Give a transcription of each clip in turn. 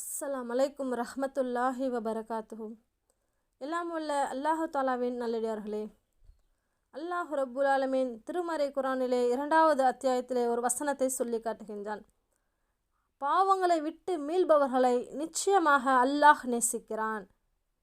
அஸ்லாம் அலைக்கும் ரஹமத்துல்லாஹி வபரகாத்துஹு. எல்லாம் உள்ள அல்லாஹு தாலாவின் நல்லடியார்களே. அல்லாஹ் ரப்புல் ஆலமீன் திருமறை குரானிலே இரண்டாவது அத்தியாயத்திலே ஒரு வசனத்தை சொல்லி காட்டுகின்றான். பாவங்களை விட்டு மீள்பவர்களை நிச்சயமாக அல்லாஹ் நேசிக்கிறான்.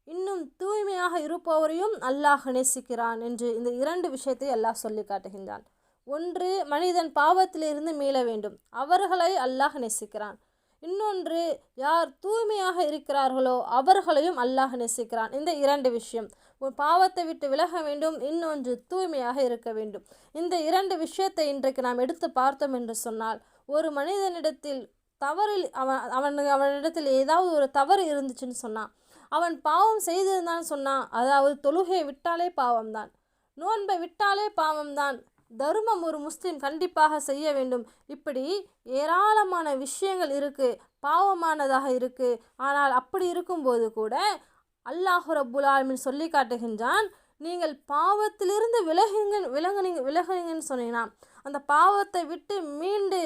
இன்னும் தூய்மையாக இருப்பவரையும் அல்லாஹ் நேசிக்கிறான் என்று இந்த இரண்டு விஷயத்தை அல்லாஹ் சொல்லி காட்டுகின்றான். ஒன்று மனிதன் பாவத்திலிருந்து மீள வேண்டும். அவர்களை அல்லாஹ் நேசிக்கிறான். இன்னொன்று யார் தூய்மையாக இருக்கிறார்களோ அவர்களையும் அல்லாஹ் நேசிக்கிறான். இந்த இரண்டு விஷயம். ஒரு பாவத்தை விட்டு விலக வேண்டும் இன்னொன்று தூய்மையாக இருக்க வேண்டும். இந்த இரண்டு விஷயத்தை இன்றைக்கு நாம் எடுத்து பார்த்தோம் என்று சொன்னால் ஒரு மனிதனிடத்தில் தவறில் அவன் அவன் அவனிடத்தில் ஏதாவது ஒரு தவறு இருந்துச்சுன்னு சொன்னான் அவன் பாவம் செய்திருந்தான்னு சொன்னான் அதாவது தொழுகையை விட்டாலே பாவம்தான். நோன்பை விட்டாலே பாவம்தான். தர்மம் ஒரு முஸ்லீம் கண்டிப்பாக செய்ய வேண்டும். இப்படி ஏராளமான விஷயங்கள் இருக்குது பாவமானதாக இருக்குது ஆனால் அப்படி இருக்கும்போது கூட அல்லாஹு ரப்புல் ஆலமின் சொல்லி காட்டுகின்றான் நீங்கள் பாவத்திலிருந்து விலகுங்க விலகுனீங்க விலகுனீங்கன்னு சொன்னீங்கன்னா அந்த பாவத்தை விட்டு மீண்டு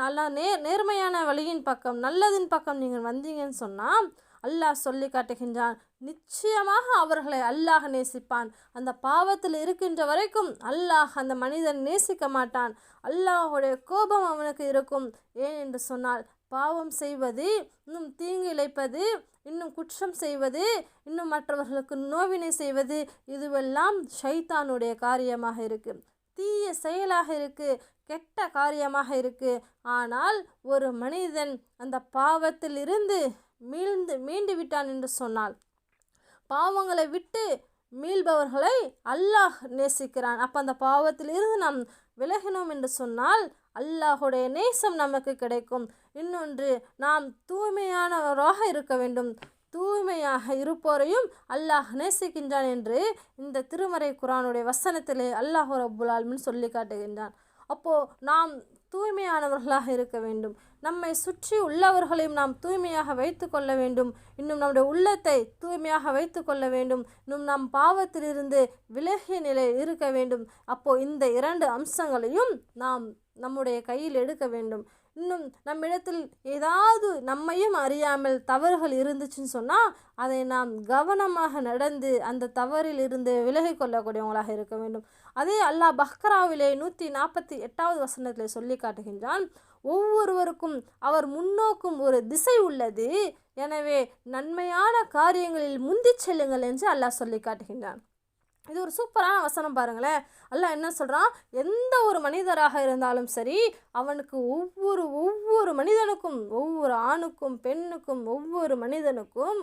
நல்லா நே நேர்மையான வழியின் பக்கம் நல்லதின் பக்கம் நீங்கள் வந்தீங்கன்னு சொன்னால் அல்லாஹ் சொல்லி காட்டுகின்றான். நிச்சயமாக அவர்களை அல்லாஹ் நேசிப்பான். அந்த பாவத்தில் இருக்கின்ற வரைக்கும் அல்லாஹ் அந்த மனிதன் நேசிக்க மாட்டான். அல்லாஹுடைய கோபம் அவனுக்கு இருக்கும். ஏன் என்று சொன்னால் பாவம் செய்வது இன்னும் தீங்கு இழைப்பது இன்னும் குற்றம் செய்வது இன்னும் மற்றவர்களுக்கு நோவினை செய்வது இதுவெல்லாம் ஷைத்தானுடைய காரியமாக இருக்கு. தீய செயலாக இருக்கு கெட்ட காரியமாக இருக்கு. ஆனால் ஒரு மனிதன் அந்த பாவத்தில் இருந்து மீழ்ந்து மீண்டு விட்டான் என்று சொன்னால் பாவங்களை விட்டு மீள்பவர்களை அல்லாஹ் நேசிக்கிறான். அப்போ அந்த பாவத்திலிருந்து நாம் விலகினோம் என்று சொன்னால் அல்லாஹுடைய நேசம் நமக்கு கிடைக்கும். இன்னொன்று நாம் தூய்மையானவராக இருக்க வேண்டும். தூய்மையாக இருப்போரையும் அல்லாஹ் நேசிக்கின்றான் என்று இந்த திருமறை குரானுடைய வசனத்திலே அல்லாஹ் ரப்புல் ஆல்மின் சொல்லி காட்டுகின்றான். அப்போது நாம் தூய்மையானவர்களாக இருக்க வேண்டும். நம்மை சுற்றி உள்ளவர்களையும் நாம் தூய்மையாக வைத்து கொள்ள வேண்டும். இன்னும் நம்முடைய உள்ளத்தை தூய்மையாக வைத்து கொள்ள வேண்டும். இன்னும் நம் பாவத்திலிருந்து விலகிய நிலையில் இருக்க வேண்டும். அப்போது இந்த இரண்டு அம்சங்களையும் நாம் நம்முடைய கையில் எடுக்க வேண்டும். இன்னும் நம்மிடத்தில் ஏதாவது நம்மையும் அறியாமல் தவறுகள் இருந்துச்சுன்னு சொன்னால் அதை நாம் கவனமாக நடந்து அந்த தவறில் இருந்து விலகி கொள்ளக்கூடியவங்களாக இருக்க வேண்டும். அதே அல்லாஹ் பஹ்கராவிலே நூற்றி நாற்பத்தி எட்டாவது வசனத்தில் சொல்லி காட்டுகின்றான். ஒவ்வொருவருக்கும் அவர் முன்னோக்கும் ஒரு திசை உள்ளது. எனவே நன்மையான காரியங்களில் முந்தி செல்லுங்கள் என்று அல்லாஹ் சொல்லி காட்டுகின்றான். இது ஒரு சூப்பரான வசனம் பாருங்களேன். அல்லாஹ் என்ன சொல்கிறான் எந்த ஒரு மனிதராக இருந்தாலும் சரி அவனுக்கு ஒவ்வொரு ஒவ்வொரு மனிதனுக்கும் ஒவ்வொரு ஆணுக்கும் பெண்ணுக்கும் ஒவ்வொரு மனிதனுக்கும்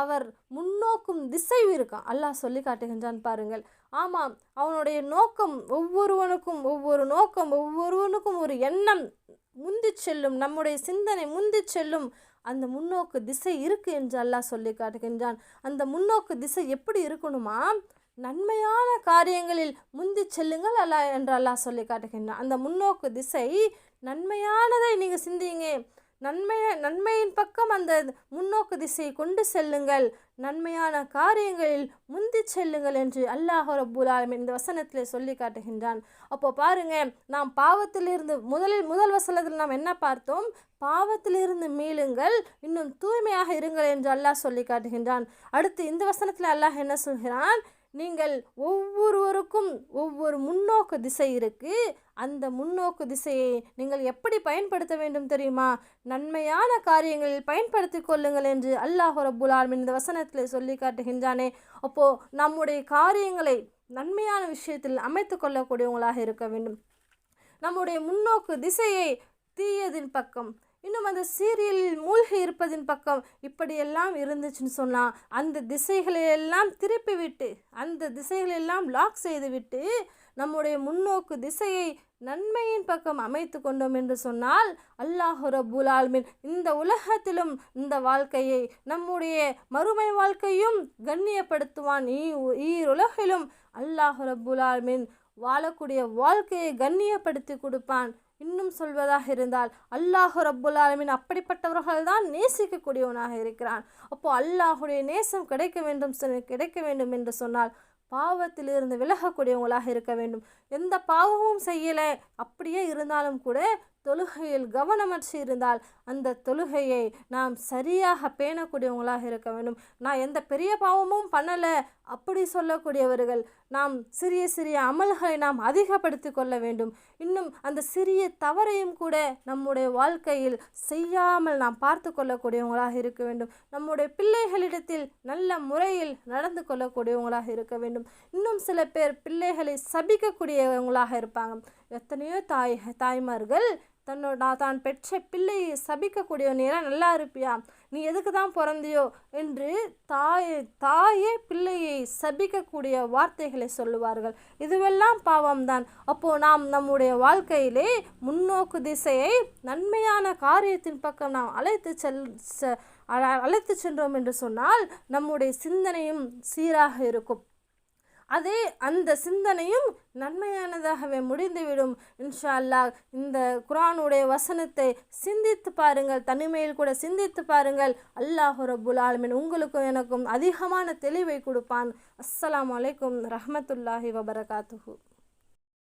அவர் முன்னோக்கும் திசை இருக்கான். அல்லாஹ் சொல்லி காட்டுகின்றான் பாருங்கள். ஆமாம் அவனுடைய நோக்கம் ஒவ்வொருவனுக்கும் ஒவ்வொரு நோக்கம் ஒவ்வொருவனுக்கும் ஒரு எண்ணம் முந்தி செல்லும் நம்முடைய சிந்தனை முந்தி செல்லும் அந்த முன்னோக்கு திசை இருக்கு என்று அல்லாஹ் சொல்லி காட்டுகின்றான். அந்த முன்னோக்கு திசை எப்படி இருக்கணுமா? நன்மையான காரியங்களில் முந்தி செல்லுங்கள் அல்லாஹ் என்று அல்லாஹ் சொல்லி காட்டுகின்றான். அந்த முன்னோக்கு திசை நன்மையானதை நன்மை நன்மையின் பக்கம் அந்த முன்னோக்கு திசையை கொண்டு செல்லுங்கள். நன்மையான காரியங்களில் முந்தி செல்லுங்கள் என்று அல்லாஹ் ரபுல் ஆலமின் இந்த வசனத்தில் சொல்லி காட்டுகின்றான். அப்போ பாருங்க நாம் பாவத்திலிருந்து முதலில் முதல் வசனத்தில் நாம் என்ன பார்த்தோம்? பாவத்திலிருந்து மீளுங்கள் இன்னும் தூய்மையாக இருங்கள் என்று அல்லாஹ் சொல்லி காட்டுகின்றான். அடுத்து இந்த வசனத்தில் அல்லாஹ் என்ன சொல்கிறான்? நீங்கள் ஒவ்வொருவருக்கும் ஒவ்வொரு முன்னோக்கு திசை இருக்குது அந்த முன்னோக்கு திசையை நீங்கள் எப்படி பயன்படுத்த வேண்டும் தெரியுமா? நன்மையான காரியங்களில் பயன்படுத்தி கொள்ளுங்கள் என்று அல்லாஹ் ரப்புல் ஆலமின் இந்த வசனத்தில் சொல்லி காட்டுகின்றானே. அப்போது நம்முடைய காரியங்களை நன்மையான விஷயத்தில் அமைத்து கொள்ளக்கூடியவங்களாக இருக்க வேண்டும். நம்முடைய முன்னோக்கு திசையை தீயதின் பக்கம் இன்னும் அந்த சீரியலில் மூழ்கி இருப்பதின் பக்கம் இப்படியெல்லாம் இருந்துச்சுன்னு சொன்னால் அந்த திசைகளையெல்லாம் திருப்பி விட்டு அந்த திசைகளெல்லாம் லாக் செய்து விட்டு நம்முடைய முன்னோக்கு திசையை நன்மையின் பக்கம் அமைத்து கொண்டோம் என்று சொன்னால் அல்லாஹு ரபுல் ஆல்மின் இந்த உலகத்திலும் இந்த வாழ்க்கையை நம்முடைய மறுமை வாழ்க்கையும் கண்ணியப்படுத்துவான். ஈ ஈருலகிலும் அல்லாஹு ரபுல் ஆல்மின் வாழக்கூடிய வாழ்க்கையை கண்ணியப்படுத்தி கொடுப்பான். இன்னும் சொல்வதாக இருந்தால் அல்லாஹு ரப்புல் ஆலமின் அப்படிப்பட்டவர்கள் தான் நேசிக்கக்கூடியவனாக இருக்கிறான். அப்போது அல்லாஹுடைய நேசம் கிடைக்க வேண்டும் கிடைக்க வேண்டும் என்று சொன்னால் பாவத்திலிருந்து விலகக்கூடியவங்களாக இருக்க வேண்டும். எந்த பாவமும் செய்யலை அப்படியே இருந்தாலும் கூட தொழுகையில் கவனமற்று இருந்தால் அந்த தொழுகையை நாம் சரியாக பேணக்கூடியவங்களாக இருக்க வேண்டும். நான் எந்த பெரிய பாவமும் பண்ணலை அப்படி சொல்லக்கூடியவர்கள் நாம் சிறிய சிறிய அமல்களை நாம் அதிகப்படுத்தி கொள்ள வேண்டும். இன்னும் அந்த சிறிய தவறையும் கூட நம்முடைய வாழ்க்கையில் செய்யாமல் நாம் பார்த்து கொள்ளக்கூடியவங்களாக இருக்க வேண்டும். நம்முடைய பிள்ளைகளிடத்தில் நல்ல முறையில் நடந்து கொள்ளக்கூடியவங்களாக இருக்க வேண்டும். இன்னும் சில பேர் பிள்ளைகளை சபிக்கக்கூடியவங்களாக இருப்பாங்க. எத்தனையோ தாய் தாய்மார்கள் தன்னோட தான் பெற்ற பிள்ளையை சபிக்கக்கூடிய நேரம் நல்லா இருப்பியா? நீ எதுக்கு தான் பிறந்தியோ? என்று தாயே தாயே பிள்ளையை சபிக்கக்கூடிய வார்த்தைகளை சொல்லுவார்கள். இதுவெல்லாம் பாவம்தான். அப்போது நாம் நம்முடைய வாழ்க்கையிலே முன்னோக்கு திசையை நன்மையான காரியத்தின் பக்கம் நாம் அழைத்து செல் செ- அழ- அழைத்து சென்றோம் என்று சொன்னால் நம்முடைய சிந்தனையும் சீராக இருக்கும். அதே அந்த சிந்தனையும் நன்மையானதாகவே முடிந்துவிடும். இன்ஷா அல்லாஹ் இந்த குரானுடைய வசனத்தை சிந்தித்து பாருங்கள் தனிமையில் கூட சிந்தித்து பாருங்கள். அல்லாஹ் ரபுல் ஆலமின் உங்களுக்கும் எனக்கும் அதிகமான தெளிவை கொடுப்பான். அஸ்ஸலாம் அலைக்கும் ரஹமத்துல்லாஹி வபரகாத்துஹூ.